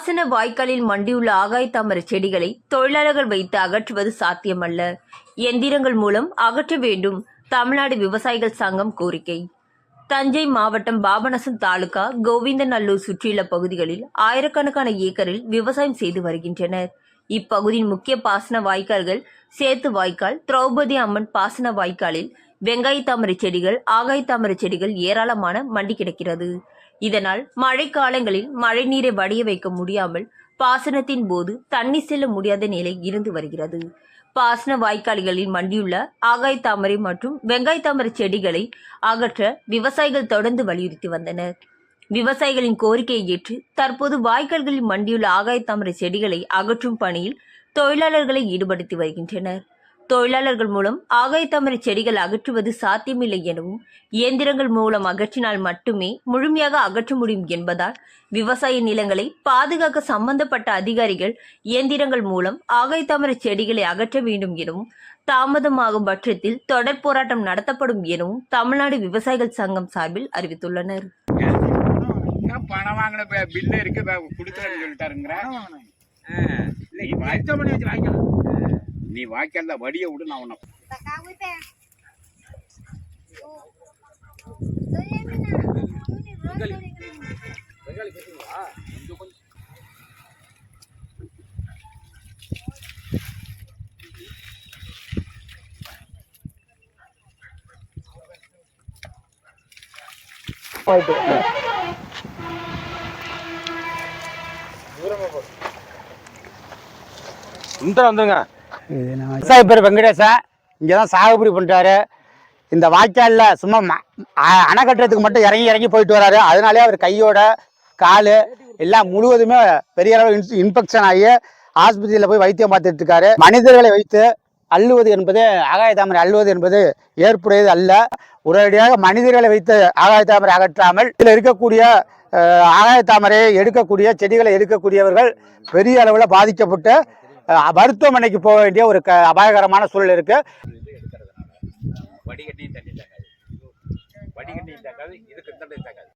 பாசன வாய்க்காலில் மண்டியுள்ள ஆகாய தாமரை செடிகளை தொழிலாளர்கள் வைத்து அகற்றுவது சாத்தியமல்ல. எந்திரங்கள் மூலம் அகற்ற வேண்டும் தமிழ்நாடு விவசாயிகள் சங்கம் கோரிக்கை. தஞ்சை மாவட்டம் பாபநாசம் தாலுகா கோவிந்தநல்லூர் சுற்றியுள்ள பகுதிகளில் ஆயிரக்கணக்கான ஏக்கரில் விவசாயம் செய்து வருகின்றனர். இப்பகுதியின் முக்கிய பாசன வாய்க்கால்கள் சேத்து வாய்க்கால் திரௌபதி அம்மன் பாசன வாய்க்காலில் வெங்காய தாமரை செடிகள் ஆகாய தாமரை செடிகள் ஏராளமான மண்டி கிடக்கிறது. இதனால் மழைக்காலங்களில் மழைநீரை வடிய வைக்க முடியாமல் பாசனத்தின் போது தண்ணி செல்ல முடியாத நிலை இருந்து வருகிறது. பாசன வாய்க்கால்களில் மண்டியுள்ள ஆகாய தாமரை மற்றும் வெங்காய தாமரை செடிகளை அகற்ற விவசாயிகள் தொடர்ந்து வலியுறுத்தி வந்தனர். விவசாயிகளின் கோரிக்கையை ஏற்று தற்போது வாய்க்கால்களில் மண்டியுள்ள ஆகாய தாமரை செடிகளை அகற்றும் பணியில் தொழிலாளர்களை ஈடுபடுத்தி வருகின்றனர். தொழிலாளர்கள் மூலம் ஆகாய தாமரை செடிகள் அகற்றுவது சாத்தியமில்லை எனவும் இயந்திரங்கள் மூலம் அகற்றினால் மட்டுமே முழுமையாக அகற்ற முடியும் என்பதால் விவசாய நிலங்களை பாதுகாக்க சம்பந்தப்பட்ட அதிகாரிகள் இயந்திரங்கள் மூலம் ஆகாய தாமரை செடிகளை அகற்ற வேண்டும் எனவும் தாமதமாகும் பட்சத்தில் தொடர் போராட்டம் நடத்தப்படும் எனவும் தமிழ்நாடு விவசாயிகள் சங்கம் சார்பில் அறிவித்துள்ளனர். பணம் வாங்கின பில்லு இருக்கு கொடுக்குறேன்னு சொல்லிட்டாருங்கிற. நீ வாய்க்கால வடிய விடு நான் உன்னை இந்த வந்துருங்க. விவசாய பேர் வெங்கடேசன் இங்கே தான் சாகுபடி பண்ணுறாரு இந்த வாய்க்காலில் சும்மா ம- அணை கட்டுறதுக்கு மட்டும் இறங்கி இறங்கி போயிட்டு வராரு. அதனாலே அவர் கையோட கால் எல்லாம் முழுவதுமே பெரிய அளவு இன்ஃபெக்ஷன் ஆகி ஆஸ்பத்திரியில் போய் வைத்தியம் பார்த்துட்டு இருக்காரு. மனிதர்களை வைத்து அள்ளுவது என்பது ஆகாய தாமரை அள்ளுவது என்பது ஏற்புடையது அல்ல. உடனடியாக மனிதர்களை வைத்து ஆகாய தாமரை அகற்றாமல் இதில் இருக்கக்கூடிய ஆகாய தாமரையை எடுக்கக்கூடிய செடிகளை எடுக்கக்கூடியவர்கள் பெரிய அளவில் பாதிக்கப்பட்டு மருத்துவமனைக்கு போக வேண்டிய ஒரு க அபாயகரமான சூழல் இருக்கு. வடிகட்டியும் தண்ணி தக்காது. வடிகட்டியும் தக்காது. இதுக்கு தண்ணி தக்காது.